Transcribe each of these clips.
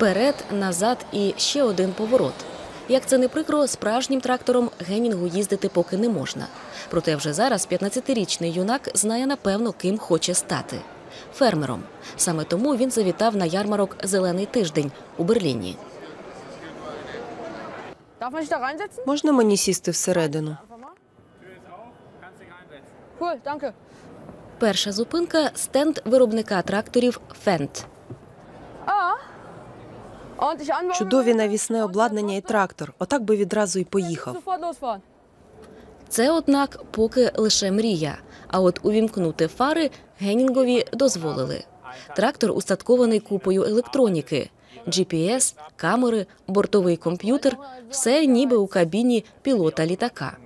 Вперед, назад і ще один поворот. Як це не прикро, справжнім трактором Генінгу їздити поки не можна. Проте вже зараз 15-річний юнак знає напевно, ким хоче стати фермером. Саме тому він завітав на ярмарок Зелений тиждень у Берліні. Можна мені сісти всередину? Перша зупинка стенд виробника тракторів Фент. Чудові навісне обладнання і трактор. Отак би відразу і поїхав. Це, однак, поки лише мрія. А от увімкнути фари Генінгові дозволили. Трактор устаткований купою електроніки. GPS, камери, бортовий комп'ютер все ніби у кабіні пілота літака.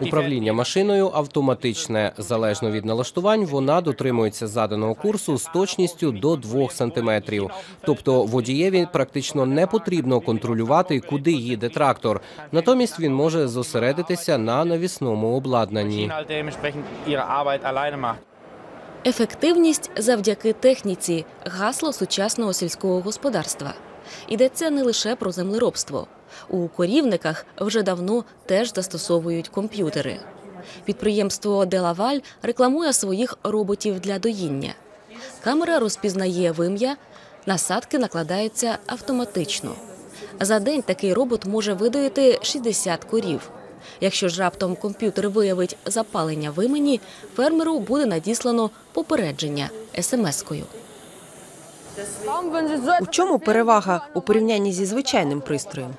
Управління машиною автоматичне. Залежно від налаштувань, вона дотримується заданого курсу з точністю до 2 сантиметрів. Тобто водієві практично не потрібно контролювати, куди їде трактор. Натомість він може зосередитися на навісному обладнанні. Ефективність завдяки техніці гасло сучасного сільського господарства. Йдеться не лише про землеробство. У корівниках вже давно теж застосовують комп'ютери. Підприємство Делаваль рекламує своїх роботів для доїння. Камера розпізнає вим'я, насадки накладаються автоматично. За день такий робот може видоїти 60 корів. Якщо ж раптом комп'ютер виявить запалення вимені, фермеру буде надіслано попередження смс-кою. У чому перевага у порівнянні зі звичайним пристроєм?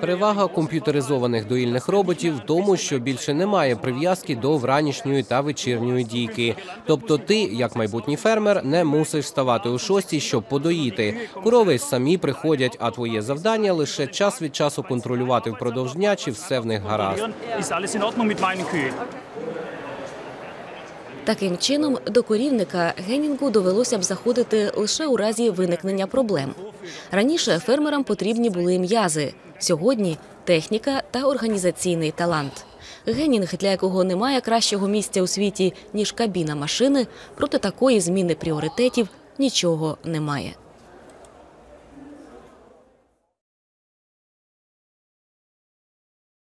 Перевага комп'ютеризованих доїльних роботів в тому, що більше немає прив'язки до вранішньої та вечірньої дійки. Тобто, ти, як майбутній фермер, не мусиш ставати у шостій, щоб подоїти. Корови самі приходять, а твоє завдання лише час від часу контролювати впродовж дня, чи все в них гаразд. Таким чином, до корівника Генінгу довелося б заходити лише у разі виникнення проблем. Раніше фермерам потрібні були м'язи, сьогодні техніка та організаційний талант. Генінг, для якого немає кращого місця у світі ніж кабіна машини, проти такої зміни пріоритетів нічого немає.